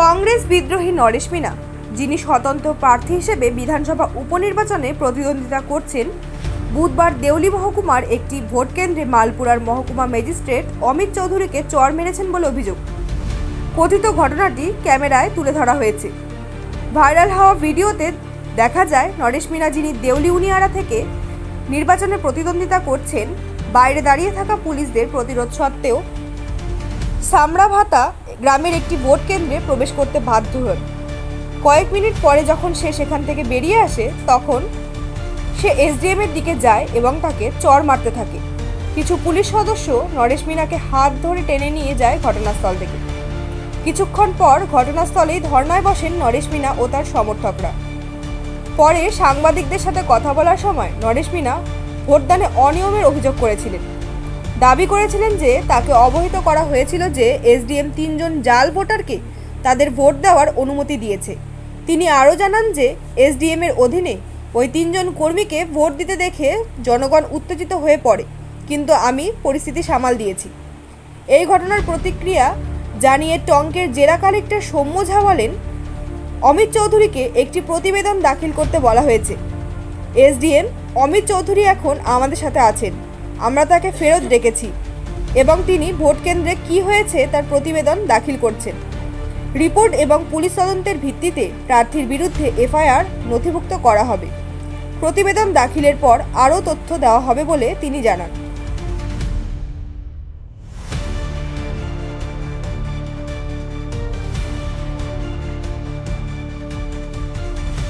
কংগ্রেস বিদ্রোহী নরেশ মিনা, যিনি স্বতন্ত্র প্রার্থী হিসেবে বিধানসভা উপনির্বাচনে প্রতিদ্বন্দ্বিতা করছেন, বুধবার দেউলি মহকুমার একটি ভোট কেন্দ্রে মালপুরার মহকুমা ম্যাজিস্ট্রেট অমিত চৌধুরীকে চর মেরেছেন বলে অভিযোগ। কথিত ঘটনাটি ক্যামেরায় তুলে ধরা হয়েছে। ভাইরাল হওয়া ভিডিওতে দেখা যায়, নরেশ মিনা যিনি দেউলি উনিয়ারা থেকে নির্বাচনে প্রতিদ্বন্দ্বিতা করছেন, বাইরে দাঁড়িয়ে থাকা পুলিশদের প্রতিরোধ সত্ত্বেও সামরাভাতা গ্রামের একটি ভোট কেন্দ্রে প্রবেশ করতে বাধ্য হন। কয়েক মিনিট পরে যখন সে সেখান থেকে বেরিয়ে আসে, তখন সে এসডিএম এর দিকে যায় এবং তাকে চর মারতে থাকে। কিছু পুলিশ সদস্য নরেশ মিনাকে হাত ধরে টেনে নিয়ে যায় ঘটনাস্থল থেকে। কিছুক্ষণ পর ঘটনাস্থলেই ধর্নায় বসেন নরেশ মিনা ও তার সমর্থকরা। পরে সাংবাদিকদের সাথে কথা বলার সময় নরেশ মিনা ভোটদানে অনিয়মের অভিযোগ করেছিলেন। দাবি করেছিলেন যে তাকে অবহিত করা হয়েছিল যে এসডিএম তিনজন জাল ভোটারকে তাদের ভোট দেওয়ার অনুমতি দিয়েছে। তিনি আরও জানান যে এসডিএম এর অধীনে ওই তিনজন কর্মীকে ভোট দিতে দেখে জনগণ উত্তেজিত হয়ে পড়ে, কিন্তু আমি পরিস্থিতি সামাল দিয়েছি। এই ঘটনার প্রতিক্রিয়া জানিয়ে টঙ্কের জেলা কালেক্টর সৌম্য ঝা বলেন, অমিত চৌধুরীকে একটি প্রতিবেদন দাখিল করতে বলা হয়েছে। এসডিএম অমিত চৌধুরী এখন আমাদের সাথে আছেন। আমরা তাকে ফেরত ডেকেছি এবং তিনি ভোট কেন্দ্রে কি হয়েছে তার প্রতিবেদন দাখিল করছেন। রিপোর্ট এবং পুলিশ তদন্তের ভিত্তিতে প্রার্থীর বিরুদ্ধে এফআইআর নথিভুক্ত করা হবে। প্রতিবেদন দাখিলের পর আরও তথ্য দেওয়া হবে বলে তিনি জানান।